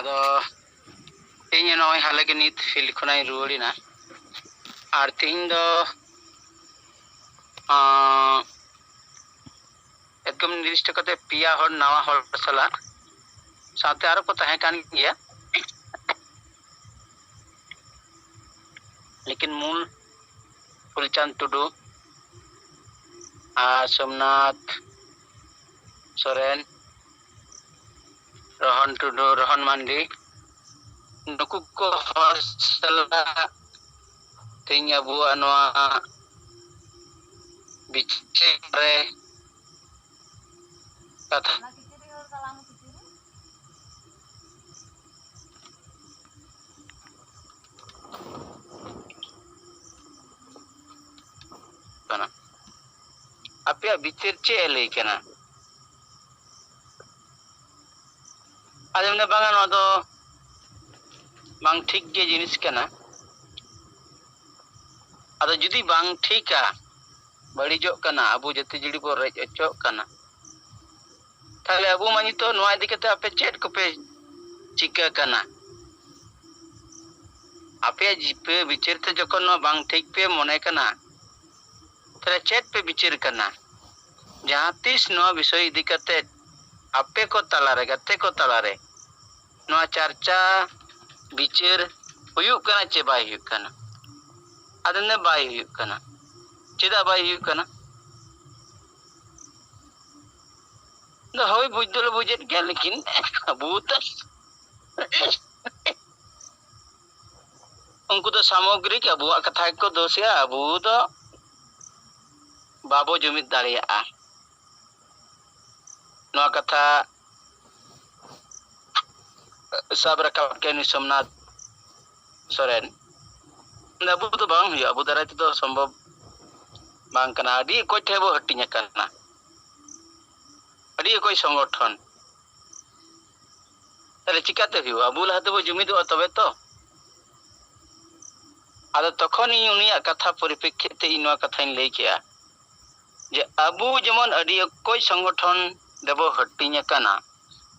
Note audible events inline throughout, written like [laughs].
ᱟᱫᱚ ᱤᱧ ᱱᱚᱜᱼᱚᱭ ᱦᱟᱞᱮᱜᱮ ᱱᱤᱛ ᱯᱷᱤᱞᱰ ᱠᱷᱚᱱᱟᱜ ᱤᱧ ᱨᱩᱣᱟᱹᱲᱮᱱᱟ ᱟᱨ ᱛᱮᱦᱮᱧ ᱫᱚ ᱮᱠᱫᱚᱢ ᱱᱤᱨᱤᱥᱴᱚ ᱠᱟᱛᱮ ᱯᱮᱭᱟ ᱦᱚᱲ ᱱᱟᱣᱟ ᱦᱚᱲ ᱥᱟᱞᱟᱜ ᱥᱟᱶᱛᱮ ᱟᱨᱚ ᱠᱚ ᱛᱟᱦᱮᱸ ᱠᱟᱱ ᱜᱮᱭᱟ ᱞᱮᱠᱤᱱ ᱢᱩᱞ ᱯᱷᱩᱞᱪᱟᱸᱫ ᱴᱩᱰᱩ ᱟᱨ Somnath Soren Rohan Tudu, Rohan Mandi. Nuku ko hosla tinya bu anwa bicere kata Apa ya bitir cele kena? ᱟᱫᱚ ᱢᱮᱱᱫᱟ ᱵᱟᱝᱟ ᱱᱚᱣᱟ ᱫᱚ ᱵᱟᱝ ᱴᱷᱤᱠ ᱜᱮ ᱡᱤᱱᱤᱥ ᱠᱟᱱᱟ ᱟᱫᱚ ᱡᱩᱫᱤ ᱵᱟᱝ ᱴᱷᱤᱠᱟ ᱵᱟᱹᱲᱤᱡᱚᱜ ᱠᱟᱱᱟ ᱟᱵᱚ ᱡᱟᱹᱛᱤ ᱡᱩᱲᱤ ᱵᱚ ᱨᱮᱡ ᱦᱚᱪᱚᱜ ᱠᱟᱱᱟ ᱛᱟᱦᱞᱮ ᱟᱵᱚ ᱢᱟ ᱱᱤᱛᱚᱜ ᱱᱚᱣᱟ ᱤᱫᱤ ᱠᱟᱛᱮ ᱟᱯᱮ ᱪᱮᱫ ᱠᱚᱯᱮ ᱪᱤᱠᱟᱹ ᱠᱟᱱᱟ ᱟᱯᱮᱭᱟᱜ ᱡᱤᱯᱮ ᱵᱤᱪᱟᱹᱨ ᱛᱮ ᱡᱚᱠᱷᱚᱱ ᱱᱚᱣᱟ ᱵᱟᱝ ᱴᱷᱤᱠ ᱯᱮ ᱢᱚᱱᱮ ᱠᱟᱱᱟ ᱛᱟᱦᱞᱮ ᱪᱮᱫ ᱯᱮ ᱵᱤᱪᱟᱹᱨ ᱠᱟᱱᱟ ᱡᱟᱦᱟᱸ ᱛᱤᱥ ᱱᱚᱣᱟ ᱵᱤᱥᱚᱭ ᱤᱫᱤ ᱠᱟᱛᱮ ᱟᱯᱮ ko ᱛᱟᱞᱟᱨᱮ ᱜᱟᱛᱮ ko ᱛᱟᱞᱟᱨᱮ ᱱᱚᱣᱟ ᱪᱟᱨᱪᱟ ᱵᱤᱪᱟᱹᱨ ᱦᱩᱭᱩᱜ ᱠᱟᱱᱟ ᱪᱮ ᱵᱟᱭ ᱦᱩᱭᱩᱜ ᱠᱟᱱᱟ ᱟᱫᱚ ᱱᱮ ᱵᱟᱭ ᱦᱩᱭᱩᱜ ᱠᱟᱱᱟ ᱪᱮᱫᱟᱜ ᱵᱟᱭ ᱦᱩᱭᱩᱜ ᱠᱟᱱᱟ ᱫᱚ ᱦᱳᱭ ᱵᱩᱡ ᱫᱚᱞᱮ ᱵᱩᱡᱮᱫ ᱜᱮᱭᱟ ᱞᱮᱠᱤᱱ ᱟᱵᱚ ᱛᱚ ᱩᱱᱠᱩ ᱫᱚ ᱥᱟᱢᱚᱜᱨᱤᱠ ᱟᱵᱚᱣᱟᱜ ᱠᱟᱛᱷᱟ ᱜᱮᱠᱚ ᱫᱳᱥᱮᱜᱼᱟ ᱟᱵᱚ ᱫᱚ ᱵᱟᱵᱚ ᱡᱩᱢᱤᱫ ᱫᱟᱲᱮᱭᱟᱜᱼᱟ ᱱᱚᱣᱟ ᱠᱟᱛᱷᱟ ᱥᱟᱵ ᱨᱟᱠᱟᱵ ᱠᱮᱫ ᱱᱩᱭ ᱥᱳᱢᱱᱟᱛᱷ ᱥᱚᱨᱮᱱ ᱟᱵᱚ ᱫᱚ ᱵᱟᱝ ᱦᱩᱭᱩᱜᱼᱟ ᱟᱵᱚ ᱫᱟᱨᱟᱭ ᱛᱮᱫᱚ ᱥᱚᱢᱵᱷᱚᱵ ᱵᱟᱝ ᱠᱟᱱᱟ ᱟᱹᱰᱤ ᱚᱠᱚᱭ ᱴᱷᱮᱱ ᱵᱚ ᱦᱟᱹᱴᱤᱧ ᱟᱠᱟᱱᱟ ᱟᱹᱰᱤ ᱚᱠᱚᱭ ᱥᱚᱝᱜᱚᱴᱷᱚᱱ তাহলে চিকাতে হইব আবু লাহাতে জমিদুয়া তবে তো আদো তখনই উনিয়া কথা পরিপ্রেক্ষিতে ইনোয়া কথাই লেই কেয়া যে আবু যেমন আডি কই সংগঠন ᱫᱚᱵᱚ ᱦᱟᱹᱴᱤᱧ ᱟᱠᱟᱱᱟ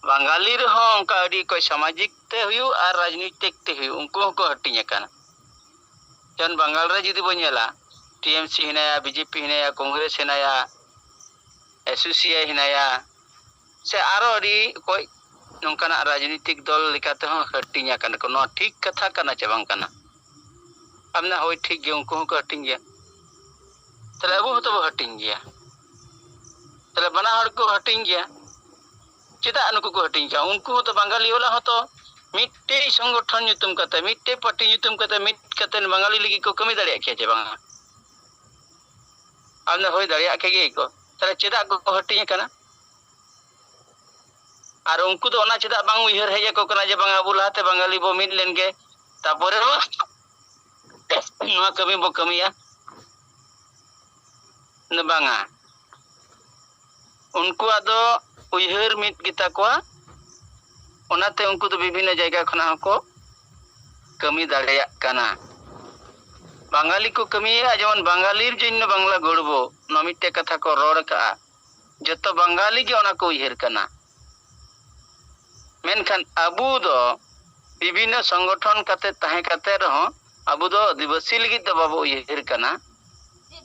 ᱵᱟᱝᱜᱟᱞᱤ ᱨᱮᱦᱚᱸ ᱚᱱᱠᱟ ᱟᱹᱰᱤ ᱚᱠᱚᱭ ᱥᱟᱢᱟᱡᱤᱠ ᱛᱮ ᱦᱩᱭᱩᱜ ᱟᱨ ᱨᱟᱡᱽᱱᱤᱛᱤᱠ ᱛᱮ ᱦᱩᱭᱩᱜ ᱩᱱᱠᱩ ᱦᱚᱸᱠᱚ ᱦᱟᱹᱴᱤᱧ ᱟᱠᱟᱱᱟ ᱡᱮᱢᱚᱱ ᱵᱟᱝᱜᱟᱞ ᱨᱮ ᱡᱩᱫᱤ ᱵᱚ ᱧᱮᱞᱟ टीएमसी हिनाया बीजेपी हिनाया कांग्रेस हिनाया एसोसिए हिनाया से आरो अड़ी कोई नौकाना राजनीतिक दल लिकाते हो हटिंग कन को ना ठीक कथा कना चे बांग कना हमने होय ठीक गे उनको हटिंग गया तले अब तो हटिंग गया ᱛᱟᱦᱞᱮ ᱵᱟᱱᱟ ᱦᱚᱲ ᱠᱚ ᱦᱟᱹᱴᱤᱧ ᱜᱮᱭᱟ ᱪᱮᱫᱟᱜ ᱱᱩᱠᱩ ᱠᱚ ᱦᱟᱹᱴᱤᱧ ᱠᱟᱜᱼᱟ ᱩᱱᱠᱩ ᱦᱚᱸᱛᱚ ᱵᱟᱝᱜᱟᱞᱤ ᱦᱚᱞᱟ ᱦᱚᱸᱛᱚ ᱢᱤᱫᱴᱮᱡ ᱥᱚᱝᱜᱚᱴᱷᱚᱱ ᱧᱩᱛᱩᱢ ᱠᱟᱛᱮ ᱢᱤᱫᱴᱮᱡ ᱯᱟᱴᱤ ᱧᱩᱛᱩᱢ ᱠᱟᱛᱮ ᱢᱤᱫ ᱠᱟᱛᱮ ᱵᱟᱝᱜᱟᱞᱤ ᱞᱟᱹᱜᱤᱫ ᱠᱚ ᱠᱟᱹᱢᱤ ᱫᱟᱲᱮᱭᱟᱜ ᱠᱮᱭᱟ ᱪᱮ ᱵᱟᱝᱟ ᱟᱨ ᱦᱩᱭ ᱫᱟᱲᱮᱭᱟᱜ ᱠᱮᱜᱮ ᱠᱚ ᱛᱟᱦᱞᱮ ᱪᱮᱫᱟᱜ ᱠᱚ ᱦᱟᱹᱴᱤᱧ ᱟᱠᱟᱱᱟ ᱟᱨ ᱩᱱᱠᱩ ᱫᱚ ᱚᱱᱟ ᱪᱮᱫᱟᱜ ᱵᱟᱝ ᱩᱭᱦᱟᱹᱨ ᱦᱮᱡ ᱟᱠᱚ ᱠᱟᱱᱟ ᱡᱮ ᱵᱟᱝ ᱟᱵᱚ ᱞᱟᱦᱟᱛᱮ ᱵᱟᱝᱜᱟᱞᱤ ᱵᱚ ᱢᱤᱫ ᱞᱮᱱ ᱜᱮ ᱛᱟᱯᱚᱨᱮ ᱦᱚᱸ ᱱᱚᱣᱟ ᱠᱟᱹᱢᱤ ᱵᱚ ᱠᱟᱹᱢᱤᱭᱟ ᱵᱟᱝᱟ उनहर मित गाते उनको तो विभिन्न जगह कमी दाना बांगाली को कमी जेमन बांगाली जन्य बांगला गड़ब नीटे कथा को रड़ा जो तो बांगाली को उहर करना मेखान अब विभिन्न संगठन का अब आदिवासी बाबो उहर करना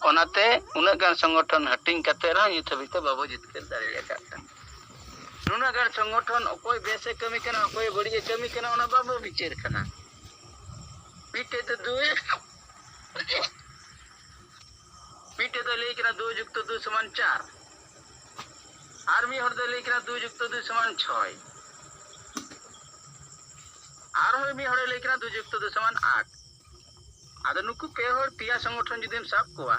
ᱚᱱᱟᱛᱮ ᱩᱱᱟᱹᱜ ᱜᱟᱱ ᱥᱚᱝᱜᱚᱴᱷᱚᱱ ᱦᱟᱹᱴᱤᱧ ᱠᱟᱛᱮ ᱨᱮᱦᱚᱸ ᱱᱤᱛ ᱦᱟᱹᱵᱤᱡ ᱛᱮ ᱵᱟᱵᱚ ᱡᱤᱛᱠᱟᱹᱨ ᱫᱟᱲᱮ ᱟᱠᱟᱫ ᱠᱟᱱᱟ ᱱᱩᱱᱟᱹᱜ ᱜᱟᱱ ᱥᱚᱝᱜᱚᱴᱷᱚᱱ ᱚᱠᱚᱭ ᱵᱮᱥᱮ ᱠᱟᱹᱢᱤ ᱠᱟᱱᱟ ᱚᱠᱚᱭ ᱵᱟᱹᱲᱤᱡᱮ ᱠᱟᱹᱢᱤ ᱠᱟᱱᱟ ᱚᱱᱟ ᱵᱟᱵᱚ ᱵᱤᱪᱟᱹᱨ ᱠᱟᱱᱟ ᱢᱤᱫᱴᱮᱡ ᱫᱚ দুই ᱢᱤᱫᱴᱮᱡ ᱫᱚ ᱞᱟᱹᱭ ᱠᱟᱱᱟ দুই যুক্ত দুই সমান চার আর ᱢᱤᱫ ᱦᱚᱲ ᱫᱚ ᱞᱟᱹᱭ ᱠᱟᱱᱟ দুই যুক্ত দুই সমান ছয় ᱟᱨᱦᱚᱸ ᱢᱤᱫ ᱦᱚᱲᱮ ᱞᱟᱹᱭ ᱠᱟᱱᱟ দুই যুক্ত দুই সমান আট ᱟᱫᱚ ᱱᱩᱠᱩ ᱯᱮ ᱦᱚᱲ ᱯᱮᱭᱟ ᱥᱚᱝᱜᱚᱴᱷᱚᱱ ᱡᱩᱫᱤᱢ ᱥᱟᱵ ᱠᱚᱣᱟ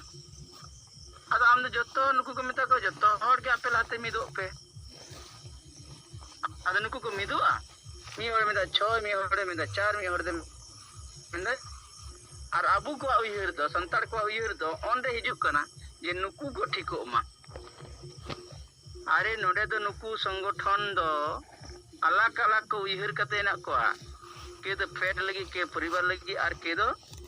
ᱟᱫᱚ ᱟᱢ ᱫᱚ ᱡᱚᱛᱚ ᱱᱩᱠᱩ ᱠᱚ ᱢᱮᱛᱟ ᱠᱚᱣᱟ ᱡᱚᱛᱚ ᱦᱚᱲ ᱜᱮ ᱟᱯᱮ ᱞᱟᱦᱟᱛᱮ ᱢᱤᱫᱚᱜ ᱯᱮ ᱟᱫᱚ ᱱᱩᱠᱩ ᱠᱚ ᱢᱤᱫᱚᱜᱼᱟ ᱢᱤᱫ ᱦᱚᱲ ᱢᱮᱱᱫᱟ ᱪᱷᱚᱭ ᱢᱤᱫ ᱦᱚᱲ ᱢᱮᱱᱫᱟ ᱪᱟᱨ ᱢᱤᱫ ᱦᱚᱲ ᱢᱮᱱᱫᱟ ᱟᱨ ᱟᱵᱚ ᱠᱚᱣᱟᱜ ᱩᱭᱦᱟᱹᱨ ᱫᱚ ᱥᱟᱱᱛᱟᱲ ᱠᱚᱣᱟᱜ ᱩᱭᱦᱟᱹᱨ ᱫᱚ ᱚᱸᱰᱮ ᱦᱤᱡᱩᱜ ᱠᱟᱱᱟ ᱡᱮ ᱱᱩᱠᱩ ᱠᱚ ᱴᱷᱤᱠᱚᱜ ᱢᱟ अरे नोडे दो नुकु संगठन दो अलग अलग को उहर कते ना कोआ के दो फेट लगी के परिवार लगी और के दो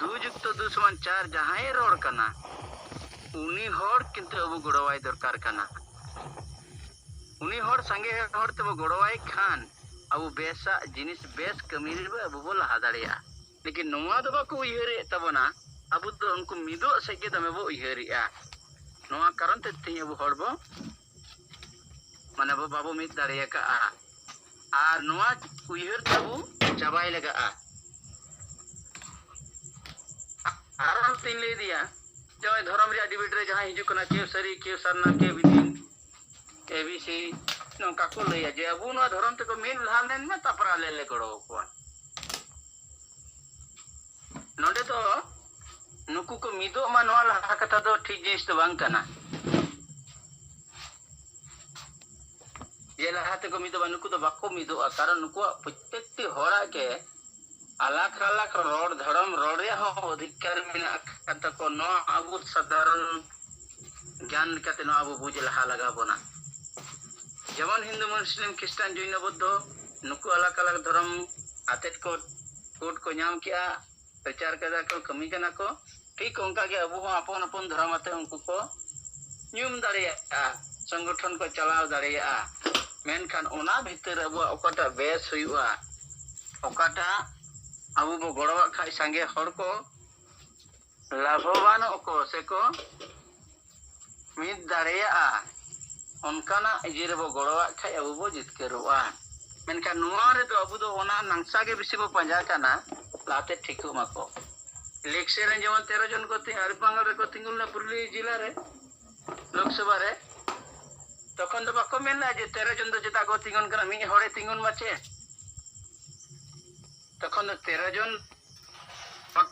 दूजुक्तो दुश्मन चार जहाँ रोड करना। उन्हीं होर किंतु अब गुड़वाई दरकार करना। उन्हीं होर संगे होर तो खान। अब बेसा, जिनिस बेस कमीर भी अब वो लहादारिया लेकिन नुआ तो बाकु इहरे ना। अब तो उनको मिदो सके तो मैं वो कारण तो तीन अब होर बो। मन अब बाबू मित दारिया का आ। आ लगा ᱟᱨ ᱛᱤᱧ ᱞᱟᱹᱭ ᱤᱫᱤᱭᱟ ᱡᱟᱦᱟᱸᱭ ᱫᱷᱚᱨᱚᱢ ᱨᱮᱭᱟᱜ ᱰᱤᱵᱮᱴ ᱨᱮ ᱡᱟᱦᱟᱸᱭ ᱦᱤᱡᱩᱜ ᱠᱟᱱᱟ ᱠᱮᱣ ᱥᱟᱹᱨᱤ ᱠᱮᱣ ᱥᱟᱨᱱᱟ ᱠᱮᱣ ᱵᱤᱫᱤᱱ ᱮᱵᱤᱥᱤ ᱱᱚᱝᱠᱟ ᱠᱚ ᱞᱟᱹᱭᱟ ᱡᱮ ᱟᱵᱚ ᱱᱚᱣᱟ ᱫᱷᱚᱨᱚᱢ ᱛᱮᱠᱚ ᱢᱤᱫ ᱞᱟᱦᱟ ᱞᱮᱱ ᱢᱮ ᱛᱟᱨᱯᱚᱨᱮ ᱟᱞᱮ ᱞᱮ ᱜᱚᱲᱚ ᱟᱠᱚᱣᱟ ᱱᱚᱰᱮ ᱫᱚ ᱱᱩᱠᱩ ᱠᱚ ᱢᱤᱫᱚᱜ ᱢᱟ ᱱᱚᱣᱟ ᱞᱟᱦᱟ ᱠᱟᱛᱷᱟ ᱫᱚ ᱴᱷᱤᱠ ᱡᱤᱱᱤᱥ ᱫᱚ ᱵᱟᱝ ᱠᱟᱱᱟ ᱡᱮ ᱞᱟᱦᱟ ᱛᱮᱠᱚ ᱢᱤᱫᱚᱜᱼᱟ ᱱᱩᱠᱩ ᱫᱚ ᱵᱟᱠᱚ ᱢᱤᱫᱚᱜᱼᱟ ᱠᱟᱨᱚᱱ ᱱᱩᱠᱩᱣᱟᱜ ᱯᱨᱚᱛᱮᱠᱴᱤ ᱦᱚᱲᱟᱜ ᱜᱮ ಅಲಕ ಅಲಕ रोड ಧಡಂ ರೋಡೇ ಹೋ ಅಧಿಕಾರಿ ಮೆನಾಕತಕೋ ನೋ ಅಬು ಸದಾರಣ ಜ್ಞಾನ ಕತೆ ನೋ ಅಬು ಬುಜ जेमन हिंदू मुस्लिम ख्रिस्टान जैन बौद्धो नुक अलग अलग धर्म आते को कोट को नाम किया, प्रचार कदा को कमी करना को, ठीक उनका के अब हम अपन अपन धर्म आते उनको को न्यूम आ, संगठन को चलाव दारे आ। मेन खान ओना भीतर अब ओकाटा बेस हुई हुआ। ओकाटा आबु बो गड़वा खाई संगे हर को लाभवान को से को मिद दरिया उनका इजिर बो गड़वा खाई आबु बो जितकेरुआ मेनका नुआ रे तो आबु दो ओना नंगसा के बिसि बो पंजा काना लाते ठिकु मको लेक्सेर जे मन 13 जन को ते हरिपांगल रे को तिंगुलना पुरली जिला रे लोकसभा रे तखन तो बको मेन ना जे 13 जन तो जेता को तिंगुन करा मि होड़े तिंगुन मचे তখন তেরো জন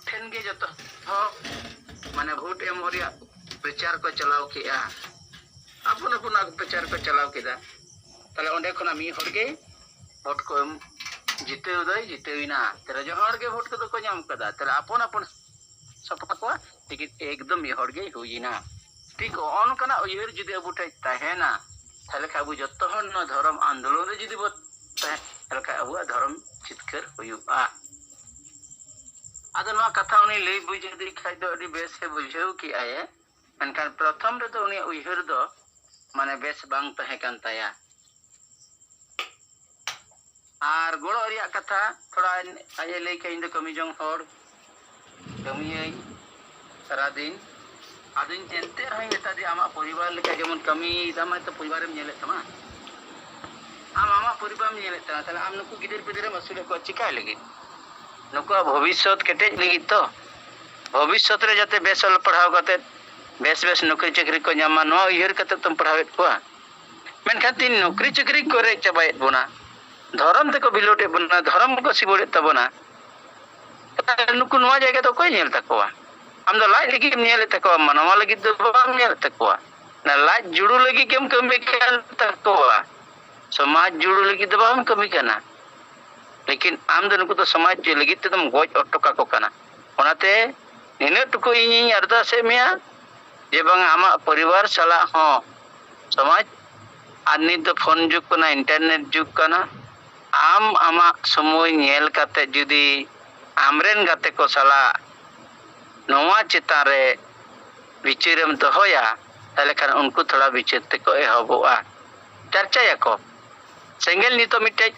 ᱴᱷᱮᱱ ᱜᱮ ᱡᱚᱛᱚ ᱢᱟᱱᱮ ᱵᱷᱳᱴ ᱮᱢ ᱨᱮᱭᱟᱜ ᱯᱨᱚᱪᱟᱨ ᱠᱚ ᱪᱟᱞᱟᱣ ᱠᱮᱜᱼᱟ ᱟᱯᱚᱱ ᱟᱯᱚᱱᱟᱜ ᱯᱨᱚᱪᱟᱨ ᱠᱚ ᱪᱟᱞᱟᱣ ᱠᱮᱫᱟ ᱛᱟᱦᱞᱮ ᱚᱸᱰᱮ ᱠᱷᱚᱱᱟᱜ ᱢᱤᱫ ᱦᱚᱲ ᱜᱮ ᱵᱷᱳᱴ ᱠᱚ ᱮᱢ ᱡᱤᱛᱟᱹᱣ ᱫᱚᱭ ᱡᱤᱛᱟᱹᱣᱮᱱᱟ ᱛᱟᱦᱞᱮ ᱡᱚᱛᱚ ᱦᱚᱲ ᱜᱮ ᱵᱷᱳᱴ ᱠᱚᱫᱚ ᱠᱚ ᱧᱟᱢ ᱠᱟᱫᱟ ᱛᱟᱦᱞᱮ ᱟᱯᱚᱱ ᱟᱯᱚᱱ ᱥᱟᱯᱲᱟ ᱠᱚᱣᱟ ᱞᱮᱠᱤᱱ ᱮᱠᱫᱚᱢ ᱢᱤᱫ ᱦᱚᱲ ᱜᱮ ᱦᱩᱭᱮᱱᱟ ᱴᱷᱤᱠ ᱱᱚᱜᱼᱚ ᱱᱚᱝᱠᱟᱱᱟᱜ ᱩᱭᱦᱟᱹᱨ ᱡᱩᱫᱤ ᱟᱵᱚ ᱴᱷᱮᱡ ᱛᱟᱦᱮᱱᱟ ᱛᱟᱦᱞᱮ ᱠᱷᱟᱱ ᱟᱵᱚ ᱡᱚᱛᱚ ᱦᱚᱲ ᱱᱚᱣᱟ ᱫᱷᱚᱨᱚᱢ ᱟᱱᱫᱳᱞᱚᱱ ᱨᱮ ᱡᱩᱫᱤ ᱵᱚ ᱛᱟᱦᱮᱸ ᱟᱵᱚᱣᱟᱜ ᱫᱷᱚᱨᱚᱢ ᱪᱤᱛᱠᱟᱹᱨ ᱦᱩᱭᱩᱜᱼᱟ ᱟᱫᱚ ᱱᱚᱣᱟ ᱠᱟᱛᱷᱟ ᱩᱱᱤ ᱞᱟᱹᱭ ᱵᱩᱡ ᱟᱫᱮ ᱠᱷᱟᱡ ᱫᱚ ᱟᱹᱰᱤ ᱵᱮᱥ ᱮ ᱵᱩᱡᱷᱟᱹᱣ ᱠᱮᱜᱼᱟᱭ ᱢᱮᱱᱠᱷᱟᱱ ᱯᱨᱚᱛᱷᱚᱢ ᱨᱮᱫᱚ ᱩᱱᱤᱭᱟᱜ ᱩᱭᱦᱟᱹᱨ ᱫᱚ ᱢᱟᱱᱮ ᱵᱮᱥ ᱵᱟᱝ ᱛᱟᱦᱮᱸ ᱠᱟᱱ ᱛᱟᱭᱟ ᱟᱨ ᱜᱚᱲᱚ ᱨᱮᱭᱟᱜ ᱠᱟᱛᱷᱟ ᱛᱷᱚᱲᱟ ᱟᱡ ᱮ ᱞᱟᱹᱭ ᱠᱮᱜᱼᱟ ᱤᱧ ᱫᱚ ᱠᱟᱹᱢᱤ ᱡᱚᱝ ᱦᱚᱲ ᱠᱟᱹᱢᱤᱭᱟᱹᱧ সারাদিন আদিন এনতে হয় নেতা যে আমার পরিবার লেখা যেমন কামি দাম তো পরিবারের নিয়ে লেতামা ᱟᱢᱟᱜ ᱯᱚᱨᱤᱵᱟᱢ ᱧᱮᱞᱮᱫ ᱛᱟᱢᱟ ᱛᱟᱦᱞᱮ ᱟᱢ ᱱᱩᱠᱩ ᱜᱤᱫᱟᱹᱨ ᱯᱤᱫᱟᱹᱨᱮᱢ ᱟᱹᱥᱩᱞᱮᱫ ᱠᱚᱣᱟ ᱪᱤᱠᱟᱭ ᱞᱟᱹᱜᱤᱫ ᱱᱩᱠᱩᱣᱟᱜ ᱵᱷᱚᱵᱤᱥᱥᱚᱛ ᱠᱮᱴᱮᱡ ᱞᱟᱹᱜᱤᱫ ᱛᱚ ᱵᱷᱚᱵᱤᱥᱥᱚᱛ ᱨᱮ ᱡᱟᱛᱮ ᱵᱮᱥ ᱚᱞ ᱯᱟᱲᱦᱟᱣ ᱠᱟᱛᱮ बेस बेस नौकरी चकरी को नामा उयर तुम पढ़ावेद को मेखान तीन नौकरी चकरी को रेज चाबाए बोना धरम तक बिलोटे बोना धरम को सिबोड़े तबना नुकू जगह तो कोई नेल तक आम दो लाज लगी नेल तक मानवा लगी तो बाम नेल तक ना लाज जुड़ू लगी केम कमी तक समाज जुड़ लगी बाम कमी करना लेकिन आम दो नुकू समाज जुड़ लगी तुम गज अटका को करना ओनाते निना टुकु इन अरदास मेया जे बांग आमा परिवार सला हो समाज आर नित फोन जुग करना इंटरनेट जुग करना आम आमा समय नेल काते जुदी आमरेन गाते को सला नवा चितान रे विचारम तो होया तले खान उनको थोड़ा विचार तक एहबोआ चर्चाया को ᱥᱮᱸᱜᱮᱞ ᱱᱤᱛᱚᱜ ᱢᱤᱫᱴᱮᱡ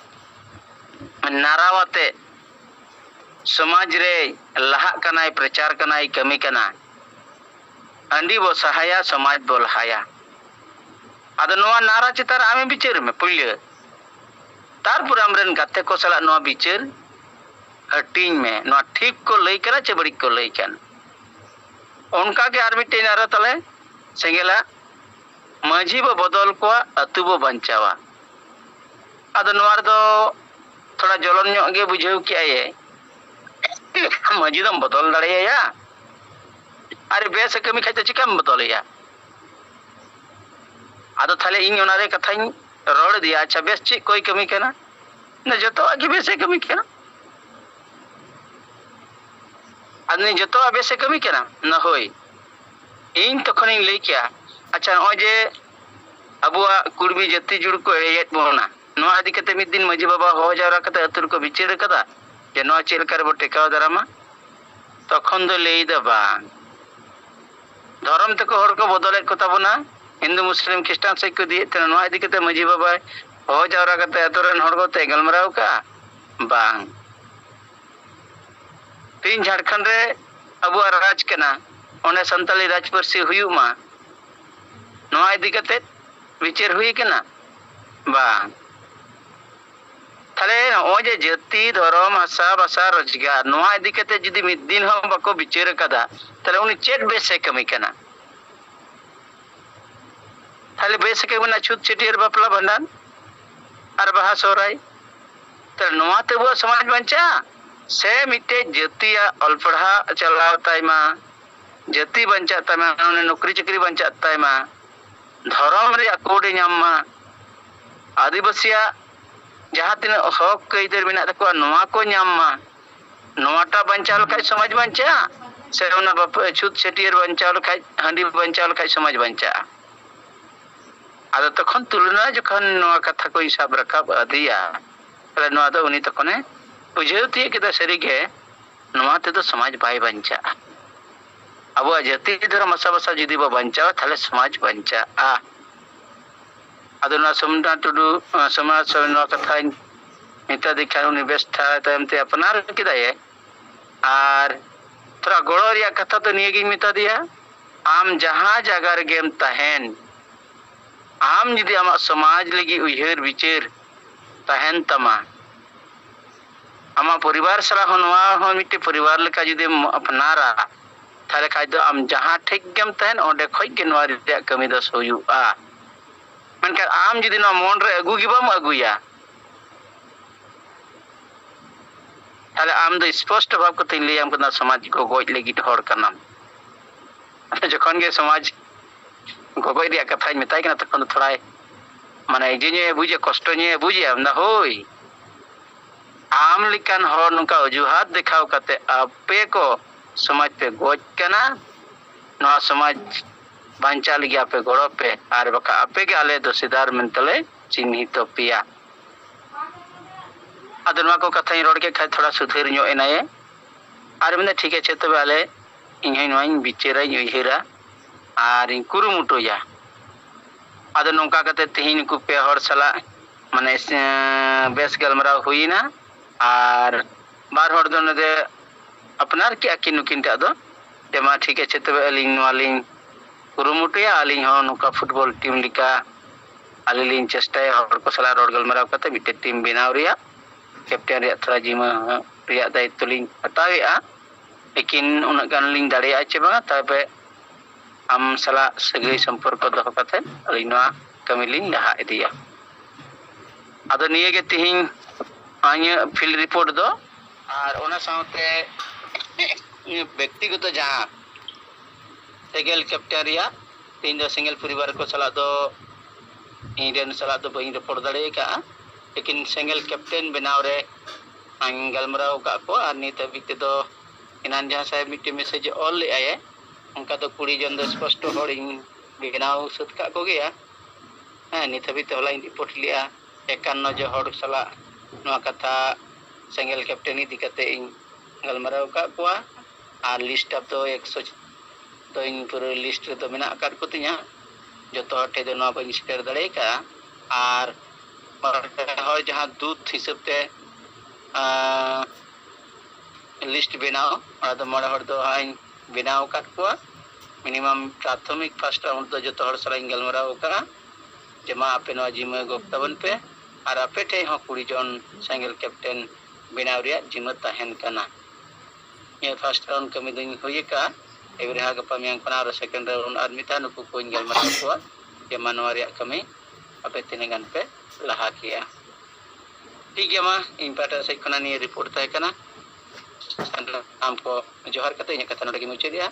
ᱱᱟᱨᱟᱣᱟᱛᱮ ᱥᱚᱢᱟᱡᱽ ᱨᱮ ᱞᱟᱦᱟᱜ ᱠᱟᱱᱟᱭ ᱯᱨᱚᱪᱟᱨ ᱠᱟᱱᱟᱭ ᱠᱟᱹᱢᱤ ᱠᱟᱱᱟ ᱦᱟᱺᱰᱤ ᱵᱚ ᱥᱟᱦᱟᱭᱟ ᱥᱚᱢᱟᱡᱽ ᱵᱚ ᱞᱟᱦᱟᱭᱟ ᱟᱫᱚ ᱱᱚᱣᱟ ᱱᱟᱨᱟ ᱪᱮᱛᱟᱱ ᱨᱮ ᱟᱢᱮ ᱵᱤᱪᱟᱹᱨ ᱢᱮ ᱯᱳᱭᱞᱳ ᱛᱟᱨᱯᱚᱨ ᱟᱢᱨᱮᱱ ᱜᱟᱛᱮ ᱠᱚ ᱥᱟᱞᱟᱜ ᱱᱚᱣᱟ ᱵᱤᱪᱟᱹᱨ ᱦᱟᱹᱴᱤᱧ ᱢᱮ ᱱᱚᱣᱟ ᱴᱷᱤᱠ ᱠᱚ ᱞᱟᱹᱭ ᱠᱟᱱᱟ ᱪᱮ ᱵᱟᱹᱲᱤᱡ ᱠᱚ ᱞᱟᱹᱭ ᱠᱟᱱᱟ ᱚᱱᱠᱟᱜᱮ ᱟᱨ ᱢᱤᱫᱴᱮᱱ ᱟᱨᱚ ᱛᱟᱞᱮ ᱥᱮᱸᱜᱮᱞᱟ ᱢᱟᱺᱡᱷᱤ ᱵᱚ ᱵᱚᱫᱚᱞ ᱠᱚᱣᱟ ᱟᱹᱛᱩ ᱵᱚ ᱵᱟᱧᱪᱟᱣᱟ ᱟᱫᱚ ᱱᱚᱣᱟ ᱨᱮᱫᱚ ᱛᱷᱚᱲᱟ ᱡᱚᱞᱚᱱ ᱧᱚᱜ ᱜᱮ ᱵᱩᱡᱷᱟᱹᱣ ᱠᱮᱜᱼᱟᱭ ᱢᱟᱺᱡᱷᱤ ᱫᱚᱢ ᱵᱚᱫᱚᱞ ᱫᱟᱲᱮᱭᱟᱭᱟ ᱟᱨ ᱵᱮᱥ ᱮ ᱠᱟᱹᱢᱤ ᱠᱷᱟᱡ ᱫᱚ ᱪᱤᱠᱟᱢ ᱵᱚᱫᱚᱞᱮᱭᱟ ᱟᱫᱚ ᱛᱟᱦᱞᱮ ᱤᱧ ᱚᱱᱟᱨᱮ ᱠᱟᱛᱷᱟᱧ ᱨᱚᱲ ᱤᱫᱤᱭᱟ ᱟᱪᱪᱷᱟ ᱵᱮᱥ ᱪᱮᱫ ᱠᱚᱭ ᱠᱟᱹᱢᱤ ᱠᱟᱱᱟ ᱡᱚᱛᱚᱣᱟᱜ ᱜᱮ ᱵᱮᱥᱮ ᱠᱟᱹᱢᱤ ᱠᱟᱱᱟ ᱟᱫᱚ ᱡᱚᱛᱚᱣᱟᱜ ᱵᱮᱥᱮ ᱠᱟᱹᱢᱤ ᱠᱟᱱᱟ ᱱᱟ ᱦᱳᱭ ᱤᱧ ᱛᱚᱠᱷᱚᱱᱤᱧ ᱞᱟᱹᱭ ᱠᱮᱭᱟ ᱟᱪᱪᱷᱟ ᱱᱚᱜᱼᱚᱭ ᱡᱮ ᱟᱵᱚᱣᱟᱜ ᱠᱩᱲᱢᱤ ᱡᱟᱹᱛᱤ ᱡᱩᱲ ᱠᱚ ᱮᱲᱮᱭᱮᱫ ᱵᱚᱱᱟ ᱱᱚᱣᱟ ᱤᱫᱤ ᱠᱟᱛᱮ ᱢᱤᱫ ᱫᱤᱱ ᱢᱟᱺᱡᱷᱤ ᱵᱟᱵᱟ ᱦᱚᱦᱚ ᱡᱟᱣᱨᱟ ᱠᱟᱛᱮ ᱟᱹᱛᱩ ᱨᱮᱠᱚ ᱵᱤᱪᱟᱹᱨ ᱟᱠᱟᱫᱟ ᱡᱮ ᱱᱚᱣᱟ ᱪᱮᱫ ᱞᱮᱠᱟ ᱨᱮᱵᱚ ᱴᱮᱠᱟᱣ ᱫᱟᱨᱟᱢᱟ ᱛᱚᱠᱷᱚᱱ ᱫᱚ ᱞᱟᱹᱭᱫᱟ ᱵᱟᱝ ᱫᱷᱚᱨᱚᱢ ᱛᱮᱠᱚ ᱦᱚᱲ ᱠᱚ ᱵᱚᱫᱚᱞᱮᱫ ᱠᱚ ᱛᱟᱵᱚᱱᱟ ᱦᱤᱱᱫᱩ ᱢᱩᱥᱞᱤᱢ ᱠᱷᱨᱤᱥᱴᱟᱱ ᱥᱮᱫ ᱠᱚ ᱤᱫᱤᱭᱮᱫ ᱛᱟᱦᱮᱱᱟ ᱱᱚᱣᱟ ᱤᱫᱤ ᱠᱟᱛᱮ ᱢᱟᱺᱡᱷᱤ ᱵᱟᱵᱟᱭ ᱦᱚᱦᱚ ᱡᱟᱣᱨᱟ ᱠᱟᱛᱮ ᱟᱹᱛᱩ ᱨᱮᱱ ᱦᱚᱲ ᱠᱚᱛᱮ ᱜᱟᱞᱢᱟᱨᱟᱣ ᱠᱟᱜᱼᱟ ᱵᱟᱝ ᱛᱮᱦᱮᱧ ᱡᱷᱟᱲᱠᱷᱚᱸᱰ ᱨᱮ ᱟᱵᱚᱣᱟᱜ ᱨᱟᱡᱽ ᱠᱟᱱᱟ ᱚᱸᱰᱮ ᱥᱟᱱᱛᱟᱲᱤ ᱨᱟᱡᱽ ᱯᱟᱹᱨᱥᱤ ᱦᱩᱭᱩᱜ ᱢᱟ ᱱᱚᱣᱟ ᱤᱫᱤ ᱠᱟᱛᱮ ᱵᱤᱪᱟᱹᱨ ᱦᱩᱭ ᱠᱟᱱᱟ ᱵᱟᱝ जी धरम आशा बासा रोज़गार ना इतना जी मिद दिन बाको विचार का चेक बेसे कमी करना बेस छूत चेटर बापला भंडान और बहा सर तब समाज बचा से मिट्टे जतिया अल पढ़ा चलावता जति बचा नौकरी चाकरी बचा धरम कौड़ी नाम आदिवासिया जहाँ तीन हक इधर मेकोमा बचा लेखा समाज बचा से छूत छटर बचा लेखा हाँ बचा लेखा समाज बचा अद तक तुलना जो कथा को सब रकाब तक बुझे तीय सरीगे समाज बै बचा अब जति धर्म आशा बसा जुदी बचा समाज बचा समाज सेवी कथा अपना थोड़ा मिता दिया जहाँ जगार गेम जी समाज लगे उहर विचर तमा आम परिवार साला परिवार लेका जी तेल खाद जहाँ ठीक गेम तहन अंडे खेल कमी दस होता मनकर आम जुदी मनरे अगुगेम अगुया तेल आम दो स्पष्ट भाव को लैम कर समाज को गज लगन जखनगे समाज? गगज कथा मत तक थोड़ा मान इजे बुझे, कष्ट बुझे हई। आम लेकान नौका अजुहत देखा आपे को समाज पे गजना समाज बांचा लगे आप गड़पे और आपे आले दो सेदार मेतल चिन्हित पे को कथा रोड़े खा थोड़ा सुधर एनाए और मैं ठीक है तब आले इन विचारा उहरा और कुरुमुटा नौका तेहन पे हर साला मान बेस गलमरा होना और बार हर दो अपना कि आकिन नुकिन ठीक है तब अली ᱠᱩᱨᱩᱢᱩᱴᱩᱭᱟ ᱟᱹᱞᱤᱧ ᱦᱚᱸ ᱱᱚᱝᱠᱟ ᱯᱷᱩᱴᱵᱚᱞ ᱴᱤᱢ ᱞᱮᱠᱟ ᱟᱹᱞᱤᱧ ᱞᱤᱧ ᱪᱮᱥᱴᱟᱭᱟ ᱦᱚᱲ ᱠᱚ ᱥᱟᱞᱟᱜ ᱨᱚᱲ ᱜᱟᱞᱢᱟᱨᱟᱣ ᱠᱟᱛᱮ ᱢᱤᱫᱴᱮᱱ ᱴᱤᱢ ᱵᱮᱱᱟᱣ ᱨᱮᱭᱟᱜ ᱠᱮᱯᱴᱮᱱ ᱨᱮᱭᱟᱜ ᱛᱷᱚᱲᱟ ᱡᱤᱢᱟᱹ ᱨᱮᱭᱟᱜ ᱫᱟᱭᱤᱛᱛᱚ ᱞᱤᱧ ᱦᱟᱛᱟᱣᱮᱜᱼᱟ ᱞᱮᱠᱤᱱ ᱩᱱᱟᱹᱜ ᱜᱟᱱ ᱞᱤᱧ ᱫᱟᱲᱮᱭᱟᱜᱼᱟ ᱪᱮ ᱵᱟᱝᱟ ᱛᱚᱵᱮ ᱟᱢ ᱥᱟᱞᱟᱜ ᱥᱟᱹᱜᱟᱹᱭ ᱥᱚᱢᱯᱚᱨᱠᱚ ᱫᱚᱦᱚ ᱠᱟᱛᱮ ᱟᱹᱞᱤᱧ ᱱᱚᱣᱟ ᱠᱟᱹᱢᱤ ᱞᱤᱧ ᱞᱟᱦᱟ ᱤᱫᱤᱭᱟ ᱟᱫᱚ ᱱᱤᱭᱟᱹ ᱜᱮ [laughs] ᱯᱮᱜᱮᱞ ᱠᱮᱯᱴᱮᱱ ᱨᱮᱭᱟᱜ ᱛᱮᱦᱮᱧ ᱫᱚ ᱥᱮᱸᱜᱮᱞ ᱯᱚᱨᱤᱵᱟᱨ ᱠᱚ ᱥᱟᱞᱟᱜ ᱫᱚ ᱤᱧ ᱨᱮᱱ ᱥᱟᱞᱟᱜ ᱫᱚ ᱵᱟᱹᱧ ᱨᱚᱯᱚᱲ ᱫᱟᱲᱮ ᱟᱠᱟᱜᱼᱟ ᱞᱮᱠᱤᱱ ᱥᱮᱸᱜᱮᱞ ᱠᱮᱯᱴᱮᱱ ᱵᱮᱱᱟᱣ ᱨᱮ ᱟᱹᱧ ᱜᱟᱞᱢᱟᱨᱟᱣ ᱟᱠᱟᱫ ᱠᱚᱣᱟ ᱟᱨ ᱱᱤᱛ ᱦᱟᱹᱵᱤᱡ ᱛᱮᱫᱚ ᱮᱱᱟᱱ ᱡᱟᱦᱟᱸ ᱥᱟᱦᱮᱵ ᱢᱤᱫᱴᱮᱱ ᱢᱮᱥᱮᱡᱽ ᱚᱞ ᱞᱮᱜᱼᱟᱭ ᱚᱱᱠᱟ ᱫᱚ ᱠᱩᱲᱤ ᱡᱚᱱ ᱫᱚ ᱥᱯᱚᱥᱴᱚ ᱦᱚᱲ ᱤᱧ ᱵᱮᱱᱟᱣ ᱥᱟᱹᱛ ᱠᱟᱜ ᱠᱚᱜᱮᱭᱟ ᱦᱮᱸ ᱱᱤᱛ ᱦᱟᱹᱵᱤᱡ ᱛᱮ ᱦᱚᱞᱟᱧ ᱨᱤᱯᱳᱨᱴ ᱞᱮᱜᱼᱟ ᱮᱠᱟᱱᱱᱚ ᱡᱚ ᱦᱚᱲ ᱥᱟᱞᱟᱜ ᱱᱚᱣᱟ ᱠᱟᱛᱷᱟ ᱥᱮᱸᱜᱮᱞ ᱠᱮᱯᱴᱮᱱ ᱤᱫᱤ ᱠᱟᱛᱮ ᱤᱧ ᱜᱟᱞᱢᱟᱨᱟᱣ ᱟᱠᱟᱫ ᱠᱚᱣᱟ ᱟᱨ ᱞᱤᱥᱴ ᱟᱯ ᱫᱚ ᱮᱠᱥᱚ ᱛᱚ ᱤᱧ ᱯᱩᱨᱟᱹ ᱞᱤᱥᱴ ᱨᱮᱫᱚ ᱢᱮᱱᱟᱜ ᱟᱠᱟᱫ ᱠᱚᱛᱤᱧᱟ ᱡᱚᱛᱚ ᱦᱚᱲ ᱴᱷᱮᱡ ᱫᱚ ᱱᱚᱣᱟ लिस्ट बनाओ और मोड़े हर हाँ बनाओ का मिनिमाम प्राथमिक फ़र्स्ट राउंड जो हर सला गलमाराव जे मा आपे जिम्मे गोपताबन पे और आपे ठे कुड़ी जन सेंगल कैप्टेन बनाव जिम्मे तहन फ़र्स्ट राउंड कमी दिन हुई Ibrahim kami yang penaro secondary un admitan ku ko ngal matakwa ke manwari kami apa tinengan pe laha kiya ठीक है माँ इन पैटर्न से कना नहीं रिपोर्ट तय kata शाम को जोहर कहते हैं कथन लगी मुझे दिया